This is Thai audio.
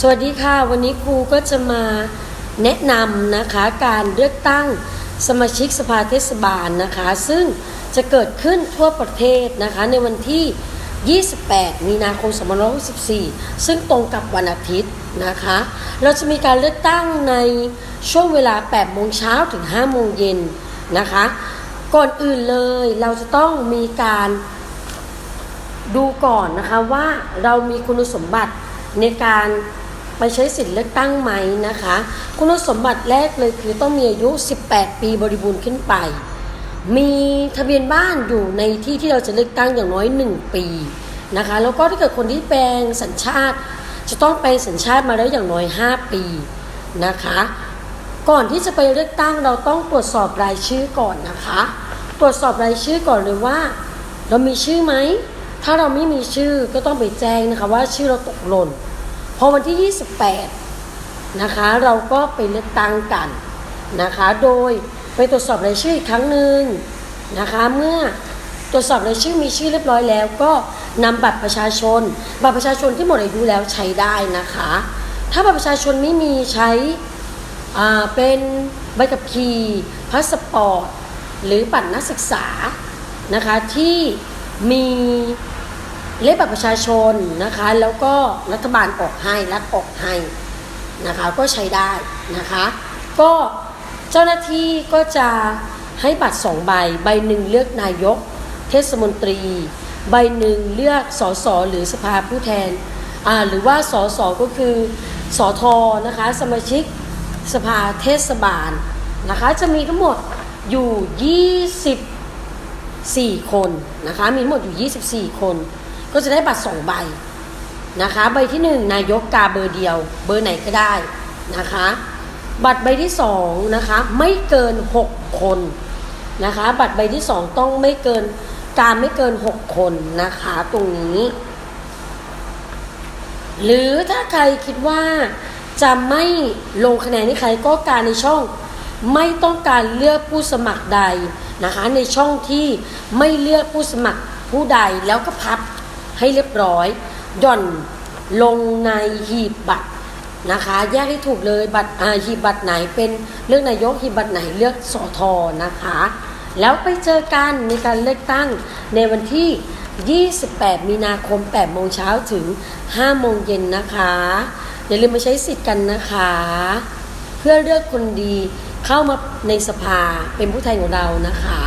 สวัสดีค่ะ วันนี้ครูก็จะมาแนะนำนะคะการเลือกตั้งสมาชิกสภาเทศบาลนะคะ ซึ่งจะเกิดขึ้นทั่วประเทศนะคะในวันที่ 28 มีนาคม 2564 ซึ่งตรงกับวันอาทิตย์นะคะ เราจะมีการเลือกตั้งในช่วงเวลา 8 โมงเช้าถึง 5 โมงเย็นนะคะ ก่อนอื่นเลยเราจะต้องมีการดูก่อนนะคะว่าเรามีคุณสมบัติในการ ไปใช้สิทธิ์เลือกตั้งไหมนะคะ คุณสมบัติแรกเลยคือต้องมีอายุ 18 ปีบริบูรณ์ขึ้นไป มีทะเบียนบ้านอยู่ในที่ที่เราจะเลือกตั้งอย่างน้อย 1 ปีนะคะแล้วก็ถ้าเกิดคนที่แปลงสัญชาติ จะต้องแปสัญชาติมาแล้วอย่างน้อย 5 ปีนะคะ ก่อนที่จะไปเลือกตั้งเราต้องตรวจสอบรายชื่อก่อนนะคะ ตรวจสอบรายชื่อก่อนเลยว่า เรามีชื่อไหมถ้าเราไม่มีชื่อก็ต้องไปแจ้งนะคะว่าชื่อเราตกหล่น พอวันที่ 28 นะคะเราก็ไปเลือกตั้งกันนะคะโดยไปตรวจสอบรายชื่ออีกครั้งหนึ่งนะคะเมื่อตรวจสอบรายชื่อมีชื่อเรียบร้อยแล้ว ก็นำบัตรประชาชน บัตรประชาชนที่หมดอายุแล้วใช้ได้นะคะ ถ้าบัตรประชาชนไม่มีใช้อ่าเป็นใบขับขี่พาสปอร์ตหรือบัตรนักศึกษานะคะที่มี เลขบัตรประชาชนนะคะ แล้วก็รัฐบาลออกให้รัฐออกให้นะคะก็ใช้ได้นะคะ ก็เจ้าหน้าที่ก็จะให้บัตรสองใบ ใบหนึ่งเลือกนายก เทศมนตรี ใบหนึ่งเลือกสสหรือสภาผู้แทนอ่าหรือว่าสสก็คือสอทอนะคะ สมาชิกสภาเทศบาลนะคะ จะมีทั้งหมดอยู่ 24 คนนะคะ มีทั้งหมดอยู่ 24 คน ก็จะได้บัตรสองใบนะคะ ใบที่1นายกกาเบอร์เดียว เบอร์ไหนก็ได้นะคะ บัตรใบที่2นะคะไม่เกิน6คนนะคะ บัตรใบที่2ต้องไม่เกินการไม่เกิน6คนนะคะตรงนี้ หรือถ้าใครคิดว่าจะไม่ลงคะแนนให้ใครก็การในช่องไม่ต้องการเลือกผู้สมัครใดนะคะ ในช่องที่ไม่เลือกผู้สมัครผู้ใดแล้วก็พับ ให้เรียบร้อยหย่อนลงในหีบบัตรนะคะ แยกให้ถูกเลยบัตรหีบบัตรไหนเป็นเลือกนายกหีบบัตรไหนเลือกสอทอนะคะ แล้วไปเจอกันในการเลือกตั้งในวันที่ 28 มีนาคม 8 โมงเช้าถึง 5 โมงเย็นนะคะ อย่าลืมมาใช้สิทธิ์กันนะคะ เพื่อเลือกคนดีเข้ามาในสภาเป็นผู้แทนของเรานะคะ